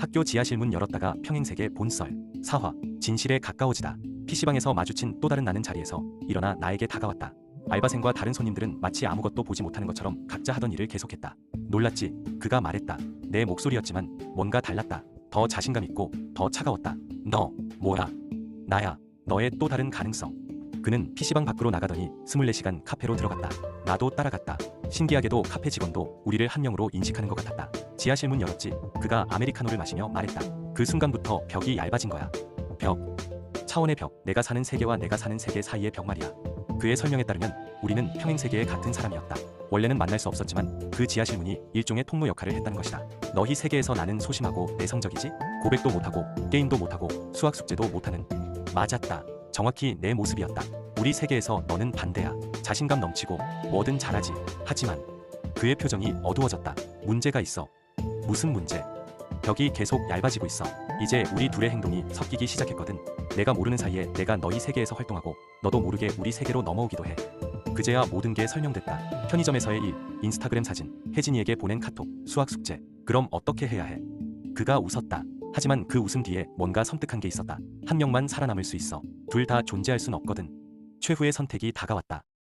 학교 지하실 문 열었다가 평행세계 본썰 사화 진실에 가까워지다 PC방에서 마주친 또 다른 나는 자리에서 일어나 나에게 다가왔다. 알바생과 다른 손님들은 마치 아무것도 보지 못하는 것처럼 각자 하던 일을 계속했다. 놀랐지. 그가 말했다. 내 목소리였지만 뭔가 달랐다. 더 자신감 있고 더 차가웠다. 너 뭐야? 나야. 너의 또 다른 가능성. 그는 PC방 밖으로 나가더니 24시간 카페로 들어갔다. 나도 따라갔다. 신기하게도 카페 직원도 우리를 한 명으로 인식하는 것 같았다. 지하실 문 열었지. 그가 아메리카노를 마시며 말했다. 그 순간부터 벽이 얇아진 거야. 벽. 차원의 벽. 내가 사는 세계와 내가 사는 세계 사이의 벽 말이야. 그의 설명에 따르면 우리는 평행 세계의 같은 사람이었다. 원래는 만날 수 없었지만 그 지하실 문이 일종의 통로 역할을 했다는 것이다. 너희 세계에서 나는 소심하고 내성적이지? 고백도 못하고 게임도 못하고 수학 숙제도 못하는 맞았다. 정확히 내 모습이었다. 우리 세계에서 너는 반대야. 자신감 넘치고 뭐든 잘하지. 하지만 그의 표정이 어두워졌다. 문제가 있어. 무슨 문제? 벽이 계속 얇아지고 있어. 이제 우리 둘의 행동이 섞이기 시작했거든. 내가 모르는 사이에 내가 너희 세계에서 활동하고 너도 모르게 우리 세계로 넘어오기도 해. 그제야 모든 게 설명됐다. 편의점에서의 일, 인스타그램 사진, 혜진이에게 보낸 카톡, 수학 숙제. 그럼 어떻게 해야 해? 그가 웃었다. 하지만 그 웃음 뒤에 뭔가 섬뜩한 게 있었다. 한 명만 살아남을 수 있어. 둘 다 존재할 순 없거든. 최후의 선택이 다가왔다.